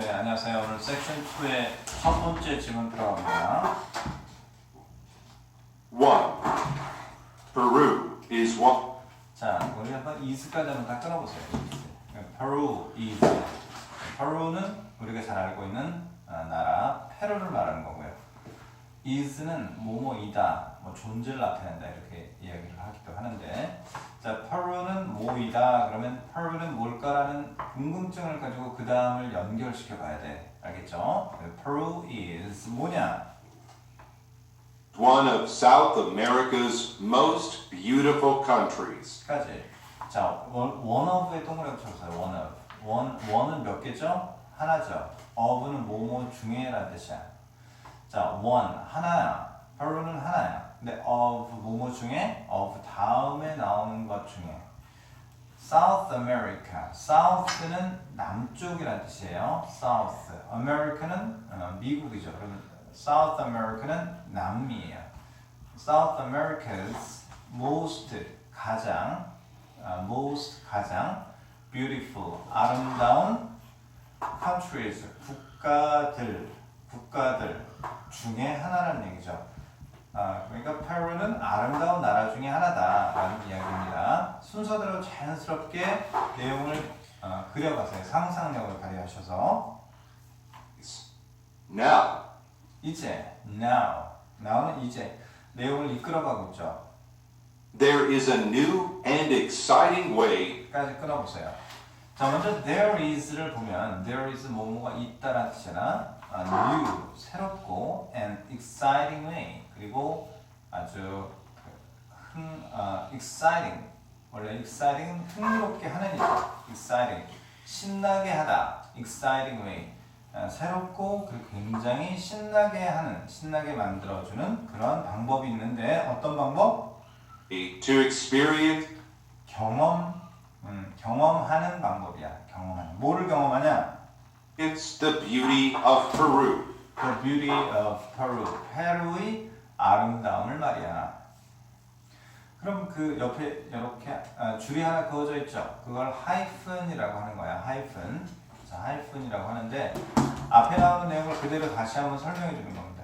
네, 안녕하세요. 오늘 섹션 2의 첫 번째 질문 들어갑니다. 1. Peru is what? 자, 우리 한번 is까지 한번 다 끊어보세요. is. Peru is. Peru는 우리가 잘 알고 있는 아, 나라 페루를 말하는 거고요. is는 뭐뭐이다, 뭐 존재를 나타낸다 이렇게 이야기를 하기도 하는데, 자, Peru는 뭐이다 그러면 Peru는 뭘까라는 궁금증을 가지고 그 다음을 연결시켜 봐야 돼, 알겠죠? Peru is 뭐냐? One of South America's most beautiful countries. 까지. 자, 원, one of의 동그라미 쳐주세요. one of. one, one은 몇 개죠? 하나죠. of는 뭐뭐 중에라는 뜻이야. 자, one, 하나야. 바로는 하나야. 근데 of 뭐뭐 중에, of 다음에 나오는 것 중에. South America. South는 남쪽이라는 뜻이에요. South. America는 어, 미국이죠. 그러면 South America는 남미예요. South America's most 가장 아, most 가장 beautiful 아름다운 countries 국가들 국가들 중에 하나라는 얘기죠. 아, 그러니까 페루는 아름다운 나라 중에 하나다라는 이야기입니다. 순서대로 자연스럽게 내용을 어, 그려가세요. 상상력을 발휘하셔서 Now, 이제 now now는 이제 내용을 이끌어가고 있죠. there is a new and exciting way 까지 끊어보세요. 자 먼저 there is를 보면 there is 뭐뭐가 있다라는 뜻이잖아. 아, new 새롭고 and exciting way 그리고 아주 그흥 아, exciting 원래 exciting은 흥미롭게 하는 일이죠. exciting 신나게 하다 exciting way 아, 새롭고 그리고 굉장히 신나게 하는 신나게 만들어주는 그런 방법이 있는데 어떤 방법? to experience 경험, 음, 경험하는 방법이야. 경험하는. 뭐를 경험하냐? the beauty of Peru. The beauty of Peru. 페루의 아름다움을 말이야. 그럼 그 옆에 이렇게 아, 줄이 하나 그어져 있죠. 그걸 하이픈이라고 하는 거야. 하이픈. 자, 하이픈이라고 하는데 앞에 나오는 내용을 그대로 다시 한번 설명해 주는 겁니다.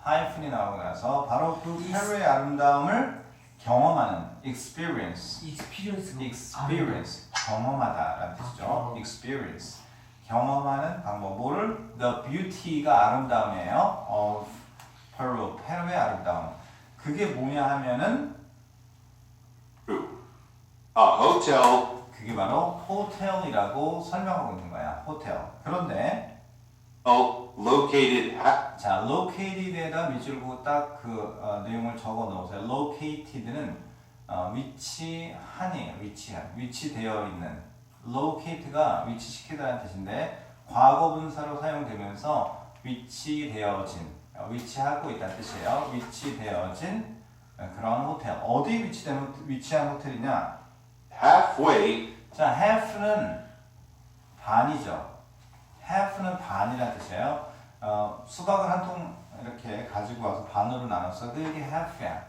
하이픈이 나오고 나서 바로 그 페루의 아름다움을 경험하는 experience. 익스피리언스 experience 경험하다라는 뜻이죠. experience 경험하는 방법. 뭐를 the beauty가 아름다움이에요. of Peru 페루의 아름다움. 그게 뭐냐 하면은. A hotel 그게 바로 호텔이라고 설명하고 있는 거야. 호텔. 그런데 located ha- 자 located에다 밑줄 그고 딱그 내용을 적어 놓으세요. located는 어, 위치한이에요. 위치한. 위치되어 있는. locate가 위치시키다는 뜻인데 과거 분사로 사용되면서 위치되어진 어, 위치하고 있다는 뜻이에요. 위치되어진 어, 그런 호텔. 어디 위치된 호- 위치한 호텔이냐? halfway 자, half는 반이죠. half는 반이라는 뜻이에요. 어, 수박을 한 통 이렇게 가지고 와서 반으로 나눴어. 그게 half야.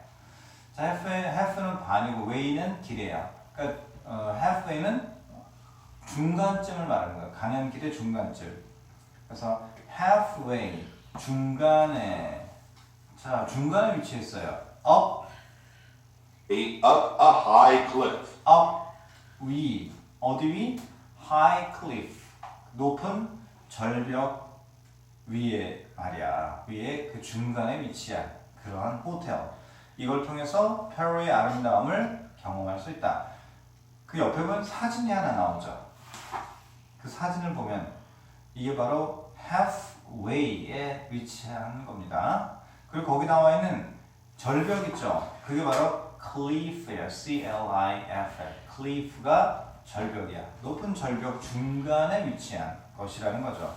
자, half, half는 반이고 way는 길이에요. 그러니까 어, halfway는 중간쯤을 말하는 거예요. 가는 길의 중간쯤. 그래서 halfway 중간에 자 중간에 위치했어요. up. A, up a high cliff. up. 위. 어디 위? high cliff. 높은 절벽 위에 말이야. 위에 그 중간에 위치한 그러한 호텔. 이걸 통해서 페루의 아름다움을 경험할 수 있다. 그 옆에 보면 사진이 하나 나오죠. 그 사진을 보면 이게 바로 halfway에 위치한 겁니다 그리고 거기 나와 있는 절벽 있죠 그게 바로 cliff예요 C-L-I-F cliff가 절벽이야 높은 절벽 중간에 위치한 것이라는 거죠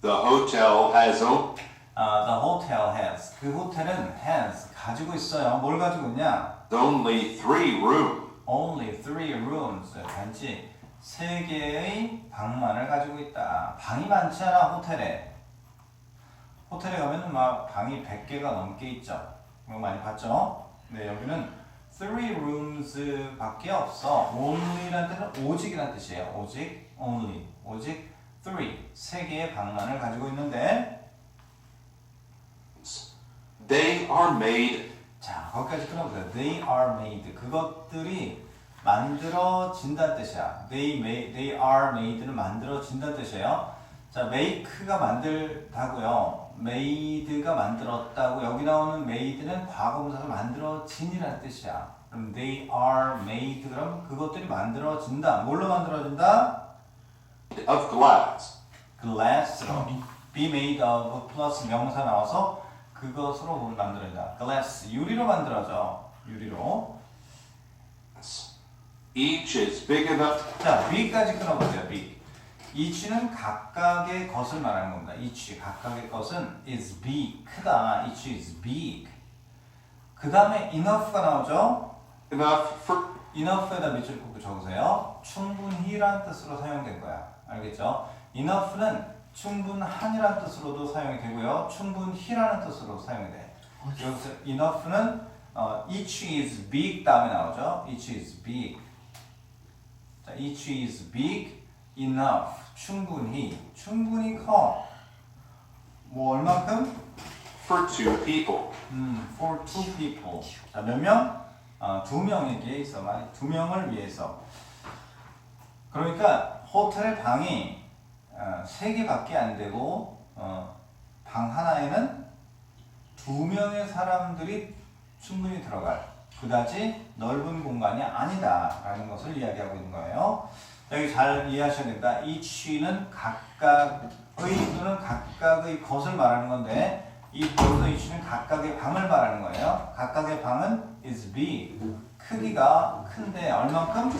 The hotel has o- 아, the hotel has 그 호텔은 has 가지고 있어요 뭘 가지고 있냐 only three rooms. only three rooms 단지 세 개의 방만을 가지고 있다. 방이 많지 않아 호텔에. 호텔에 가면은 막 방이 100개가 넘게 있죠. 이거 많이 봤죠? 네 여기는 three rooms 밖에 없어. only라는 뜻은 오직이라는 뜻이에요. 오직 only. 오직 three. 세 개의 방만을 가지고 있는데 They are made 자, 거기까지 끊어보세요. They are made. 그것들이 만들어진다는 뜻이야. They, made, they are made는 만들어진다는 뜻이에요. 자, make가 만들다고요. made가 만들었다고. 여기 나오는 made는 과거분사가 만들어진이라는 뜻이야. 그럼 they are made. 그럼 그것들이 만들어진다. 뭘로 만들어진다? of glass. glass로 be made of 플러스 명사 나와서 그것으로 만들어진다. glass 유리로 만들어져. 유리로. Each is big enough 자, 위까지 끊어보세요. big. each는 각각의 것을 말하는 겁니다. each 각각의 것은 is big 크다. each is big. 그 다음에 enough가 나오죠. enough for enough에다 밑줄 긋고 적으세요. 충분히란 뜻으로 사용된 거야. 알겠죠? enough는 충분한이란 뜻으로도 사용이 되고요. 충분히라는 뜻으로 사용이 돼. 여기서 enough는 어, each is big 다음에 나오죠. each is big. 자, each is big enough. 충분히. 충분히 커. 뭐 얼만큼? for two people. 음, for two people. 자, 몇 명? 어, 두 명에게 있어 두 명을 위해서. 그러니까 호텔의 방이 어, 세 개밖에 안 되고 어, 방 하나에는 두 명의 사람들이 충분히 들어갈 그다지 넓은 공간이 아니다라는 것을 이야기하고 있는 거예요. 여기 잘 이해하셔야 됩니다. each는 각각의 또는 각각의 것을 말하는 건데 이 여기서 each는 각각의 방을 말하는 거예요. 각각의 방은 is big. 크기가 큰데 얼만큼?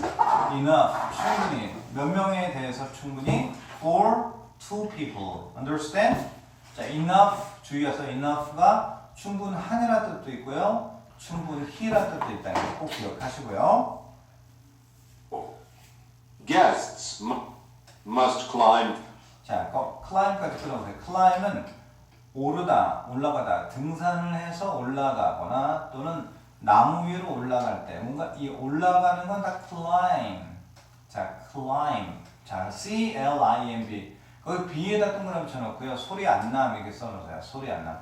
enough. 충분히. 몇 명에 대해서 충분히? for two people. Understand? 자, enough. 주의하세요. enough가 충분한이라는 뜻도 있고요. 충분히라는 뜻도 있다는 거 꼭 기억하시고요. Guests mu- must climb 자, 거- climb까지 들어보세요. climb은 오르다, 올라가다, 등산을 해서 올라가거나 또는 나무 위로 올라갈 때 뭔가 이 올라가는 건 다 climb. 자, climb. 자, C L I M B. 거기 B에다 동그라미 쳐놓고요. 소리 안 나면 이렇게 써놓으세요. 소리 안 나.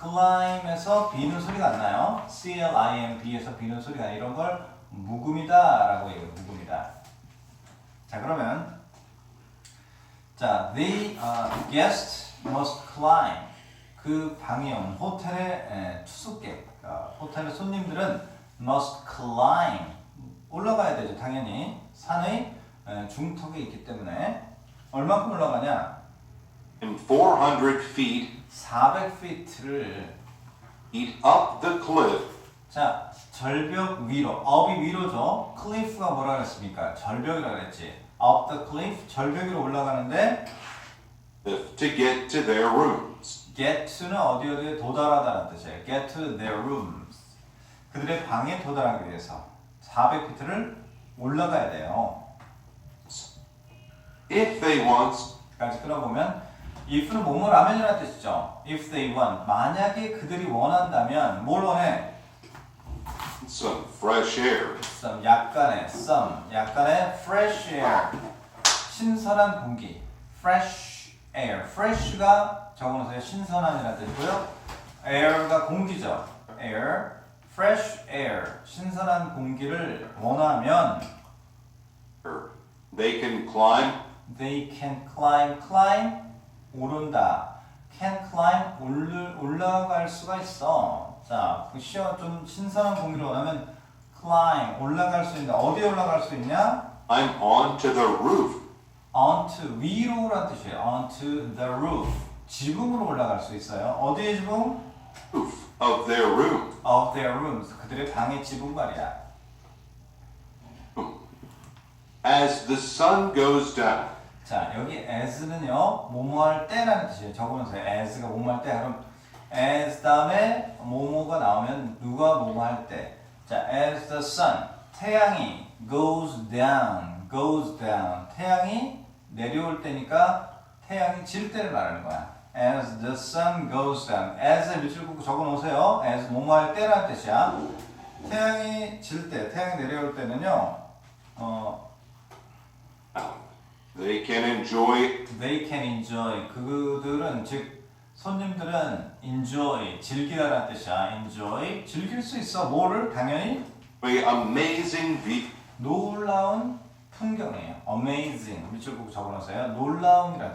Climb에서 B는 소리가 안 나요. C L I M B에서 B는 소리가 나. 이런 걸 묵음이다 라고 얘기해요. 묵음이다. 자, 그러면 자, the uh, guest must climb. 그 방에 온 호텔의 에, 투숙객, 어, 호텔의 손님들은 must climb. 올라가야 되죠, 당연히. 산의 에, 중턱에 있기 때문에 얼마큼 올라가냐? in 400 feet 400feet를 feet up the cliff 자 절벽 위로, up이 위로죠. cliff가 뭐라 그랬습니까? 절벽이라 그랬지. up the cliff, 절벽 위로 올라가는데 to get to their rooms. get to는 어디 어디에 도달하다는 뜻이에요. get to their rooms. 그들의 방에 도달하기 위해서 400피트를 올라가야 돼요. If they want 까지 끊어보면 if는 뭐뭐 라면이라는 뜻이죠. if they want. 만약에 그들이 원한다면 뭘 원해? some fresh air, some 약간의 some 약간의 fresh air 신선한 공기 fresh air fresh가 적어놓으세요 신선한이라는 뜻이고요 air가 공기죠 air fresh air 신선한 공기를 원하면 they can climb they can climb climb 오른다 can climb 올르, 올라갈 수가 있어 자 그 시원 좀 신선한 공기를 원하면 climb 올라갈 수 있는데 어디에 올라갈 수 있냐 climb onto the roof onto 위로란 뜻이에요. onto the roof. 지붕으로 올라갈 수 있어요. 어디의 지붕? roof of their room. of their rooms. 그들의 방의 지붕 말이야. As the sun goes down, 자, 여기 as는요. 뭐뭐 할 때라는 뜻이에요. 적어놓으세요. as가 뭐뭐 할 때. 그럼 as 다음에 뭐뭐가 나오면 누가 뭐뭐 할 때. 자, as the sun. 태양이 goes down. goes down. 태양이 내려올 때니까 태양이 질 때를 말하는 거야. As the sun goes down. as에 밑줄 긋고 적어 놓으세요. as 뭐뭐 할 때라는 뜻이야. 태양이 질 때, 태양이 내려올 때는요. 어, They can enjoy They can enjoy. 그들은 즉 손님들은 enjoy 즐기다라는 뜻이야. enjoy 즐길 수 있어. 뭐를 당연히 amazing view. 놀라운 풍경이에요. amazing 밑줄 꼭 적어놓으세요. 놀라운이라는